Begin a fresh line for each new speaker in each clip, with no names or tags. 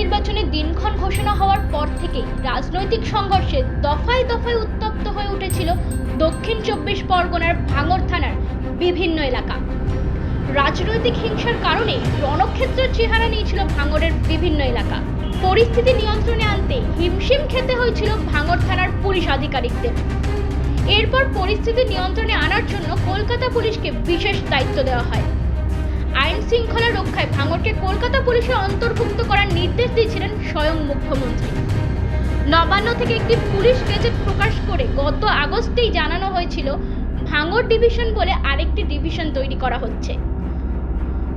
নির্বাচনের দিনক্ষণ ঘোষণা হওয়ার পর থেকেই রাজনৈতিক সংঘর্ষে দফায় দফায় উত্তপ্ত হয়ে উঠেছিল দক্ষিণ চব্বিশ পরগনার ভাঙর থানার বিভিন্ন এলাকা। রাজনৈতিক হিংসার কারণে রণক্ষেত্রের চেহারা নিয়েছিল ভাঙরের বিভিন্ন এলাকা। পরিস্থিতি নিয়ন্ত্রণে আনতে হিমশিম খেতে হয়েছিল ভাঙর থানার পুলিশ আধিকারিকদের। এরপর পরিস্থিতি নিয়ন্ত্রণে আনার জন্য কলকাতা পুলিশকে বিশেষ দায়িত্ব দেওয়া হয়। আইন শৃঙ্খলা রক্ষায় ভাঙড়কে কলকাতা পুলিশে অন্তর্ভুক্ত করার নির্দেশ দিয়েছিলেন স্বয়ং মুখ্যমন্ত্রী। নবান্ন থেকে একটি পুলিশ গেজেট প্রকাশ করে গত আগস্টেই জানানো হয়েছিল ভাঙড় ডিভিশন বলে আরেকটি ডিভিশন তৈরি করা হচ্ছে।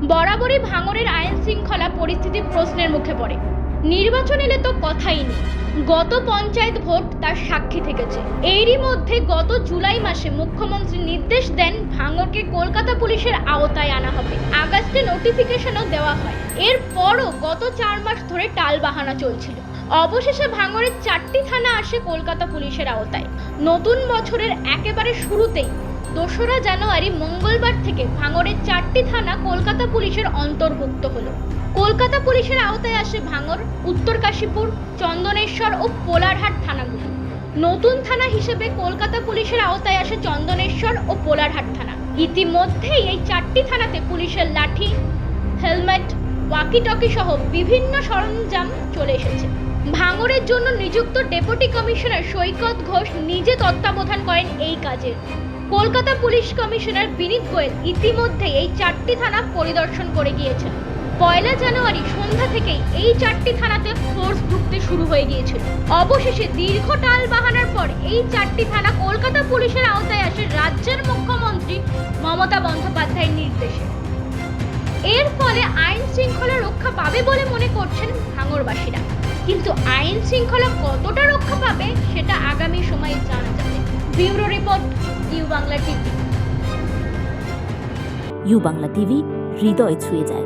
বরাবরই ভাঙড়ের আইন শৃঙ্খলা পরিস্থিতি প্রশ্নের মুখে পড়ে। নির্বাচন এলে তো কথাই নেই। গত পঞ্চায়েত ভোট তার সাক্ষী থেকেছে। এরই মধ্যে গত জুলাই মাসে মুখ্যমন্ত্রী নির্দেশ দেন ভাঙড়কে কলকাতা পুলিশের আওতায় আনা হবে। আগস্টে নোটিফিকেশনও দেওয়া হয়। এরপরও গত চার মাস ধরে টালবাহানা চলছিল। অবশেষে ভাঙড়ের চারটি থানা আসে কলকাতা পুলিশের আওতায়। নতুন বছরের একেবারে শুরুতেই দোসরা জানুয়ারি মঙ্গলবার থেকে ভাঙরের চারটি থানা কলকাতা পুলিশের অন্তর্ভুক্ত হলো। কলকাতা পুলিশের আওতায় আসে ভাঙড় উত্তর কাশীপুর, চন্দনেশ্বর ও পোলারহাট থানাগুলি। নতুন থানা হিসেবে কলকাতা পুলিশের আওতায় আসে চন্দনেশ্বর ও পোলারহাট থানা। ইতিমধ্যেই এই চারটি থানাতে পুলিশের লাঠি, হেলমেট ওয়াকিটকি সহ বিভিন্ন সরঞ্জাম চলে এসেছে। ভাঙড়ের জন্য নিযুক্ত ডেপুটি কমিশনার সৈকত ঘোষ নিজে তত্ত্বাবধান করেন এই কাজের। কলকাতা পুলিশ কমিশনার বিনীত গোয়েল ইতিমধ্যে এই চারটি থানা পরিদর্শন করে গিয়েছেন। পয়লা জানুয়ারি সন্ধ্যা থেকেই এই চারটি থানাতে ফোর্স ঢুকতে শুরু হয়ে গিয়েছিল। অবশেষে দীর্ঘ টাল বাহানার পর এই চারটি থানা কলকাতা পুলিশের আওতায় আসে রাজ্যের মুখ্যমন্ত্রী মমতা বন্দ্যোপাধ্যায়ের নির্দেশে। এর ফলে আইন শৃঙ্খলা রক্ষা পাবে বলে মনে করছেন ভাঙরবাসীরা। কিন্তু আইন শৃঙ্খলা কতটা রক্ষা পাবে সেটা আগামী সময়ে জানা যাবে। Bureau report U Bangla TV.
U Bangla TV, হৃদয় ছুঁয়ে যায়।